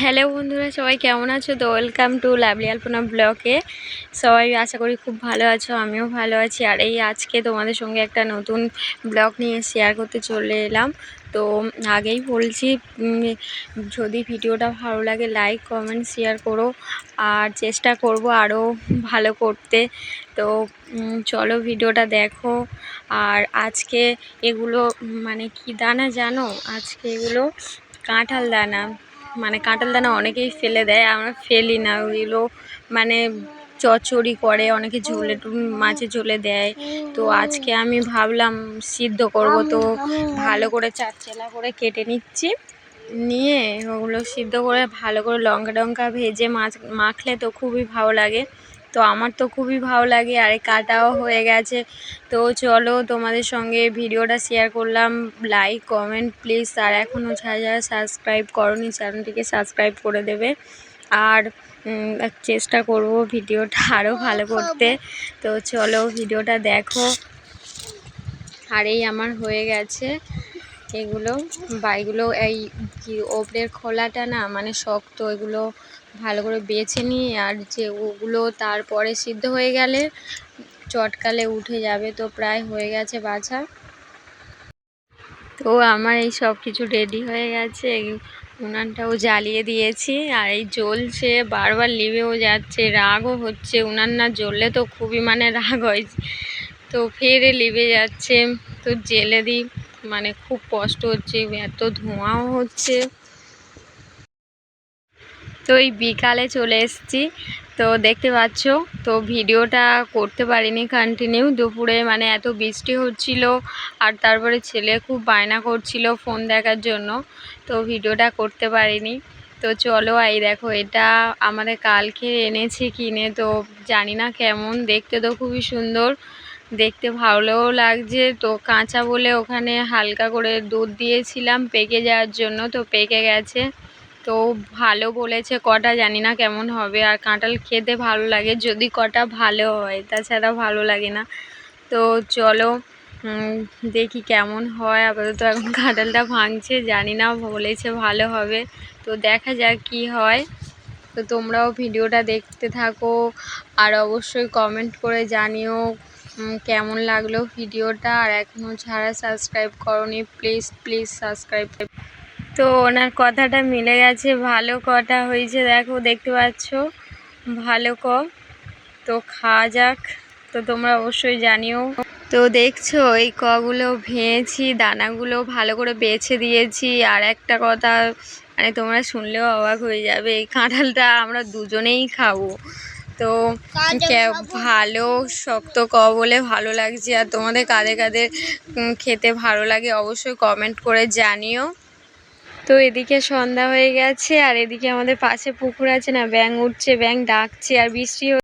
Hello বন্ধুরা, সবাই কেমন আছো? তো ওয়েলকাম টু লাভলি আলপনা ব্লকে সবাই আশা করি খুব ভালো আছো, আমিও ভালো আছি। আর এই আজকে তোমাদের সঙ্গে একটা নতুন ব্লগ নিয়ে শেয়ার করতে চলে এলাম। তো আগেই বলছি যদি ভিডিওটা ভালো লাগে লাইক কমেন্ট শেয়ার করো। আর চেষ্টা করব আরও ভালো করতে। তো চলো ভিডিওটা দেখো। আর আজকে এগুলো মানে কি দানা জানো? আজকে এগুলো কাঁঠাল দানা। মানে কাঁঠাল দানা অনেকেই ফেলে দেয়, আমরা ফেলি না। ওইগুলো মানে চচড়ি করে, অনেকে ঝোলে, মাছে ঝোলে দেয়। তো আজকে আমি ভাবলাম সিদ্ধ করব, তো ভালো করে চারচেলা করে কেটে নিচ্ছি। নিয়ে ওগুলো সিদ্ধ করে ভালো করে লঙ্কা টঙ্কা ভেজে মাছ, মাখলে তো খুবই ভালো লাগে। তো আমার তো খুবই ভালো লাগে, আর কাটাও হয়ে গেছে। তো চলো তোমাদের সঙ্গে ভিডিওটা শেয়ার করলাম। লাইক কমেন্ট প্লিজ আর এখনও যারা যারা সাবস্ক্রাইব করনি চ্যানেলটিকে সাবস্ক্রাইব করে দেবে। আর চেষ্টা করব ভিডিওটা আরও ভালো করতে। তো চলো ভিডিওটা দেখো। আর এই আমার হয়ে গেছে। এগুলো বা এগুলো এই কি ওপরের খোলাটা না মানে শক্ত, এগুলো ভালো করে বেছে নিয়ে আর যে ওগুলো তারপরে সিদ্ধ হয়ে গেলে চটকালে উঠে যাবে তো প্রায় হয়ে গেছে বাছা। তো আমার এই সব কিছু রেডি হয়ে গেছে। উনানটাও জ্বালিয়ে দিয়েছি আর এই জ্বলছে, বারবার লিভেও যাচ্ছে, রাগও হচ্ছে। উনান না জ্বললে তো খুবই মানে রাগ হয়। তো ফের লিভে যাচ্ছে। তো জেলে দিই। মানে খুব কষ্ট হচ্ছে, এত ধোঁয়াও হচ্ছে। তো এই বিকালে চলে এসেছি। তো দেখতে পাচ্ছ, তো ভিডিওটা করতে পারিনি কন্টিনিউ দুপুরে মানে এত বৃষ্টি হচ্ছিল, আর তারপরে ছেলে খুব বায়না করছিল ফোন দেখার জন্য। তো ভিডিওটা করতে পারিনি। তো চলো এই দেখো, এটা আমাদের কালকে এনেছি কিনে, তো জানি না কেমন, দেখতে তো খুবই সুন্দর। দেখতে ভালোও লাগছে। তো কাঁচা বলে ওখানে হালকা করে দুধ দিয়েছিলাম পেকে যাওয়ার জন্য, তো পেকে গেছে। তো ভালো বলেছে কটা, জানি না কেমন হবে। আর কাঁঠাল খেতে ভালো লাগে, যদি কটা ভালো হয়, তাছাড়া ভালো লাগে না। তো চলো দেখি কেমন হয়। আপাতত এখন কাঁঠালটা ভাঙছে, জানি না বলেছে ভালো হবে। তো দেখা যাক কি হয়। তো তোমরাও ভিডিওটা দেখতে থাকো। আর অবশ্যই কমেন্ট করে জানিও। কেমন লাগল ভিডিওটা? আর এখনও যারা সাবস্ক্রাইব করনি প্লিজ প্লিজ সাবস্ক্রাইব তো ওনার কথাটা মিলে গেছে। ভালো কটা হয়েছে দেখো, দেখতে পাচ্ছ? ভালো ক। তো খাওয়া যাক। তো তোমরা অবশ্যই জানিও। তো দেখছ, এই কগুলো ভেঙেছি, দানাগুলো ভালো করে বেছে দিয়েছি। আর একটা কথা মানে তোমরা শুনলেও অবাক হয়ে যাবে, এই কাঁঠালটা আমরা দুজনেই খাব। তো কে- ভালো শক্ত ক বলে ভালো লাগছে আর তোমাদের কাদের কাদের খেতে ভালো লাগে অবশ্যই কমেন্ট করে জানিও। তো এদিকে সন্ধ্যা হয়ে গেছে আর এদিকে আমাদের পাশে পুকুর আছে না ব্যাং উঠছে ব্যাং ডাকছে আর বৃষ্টি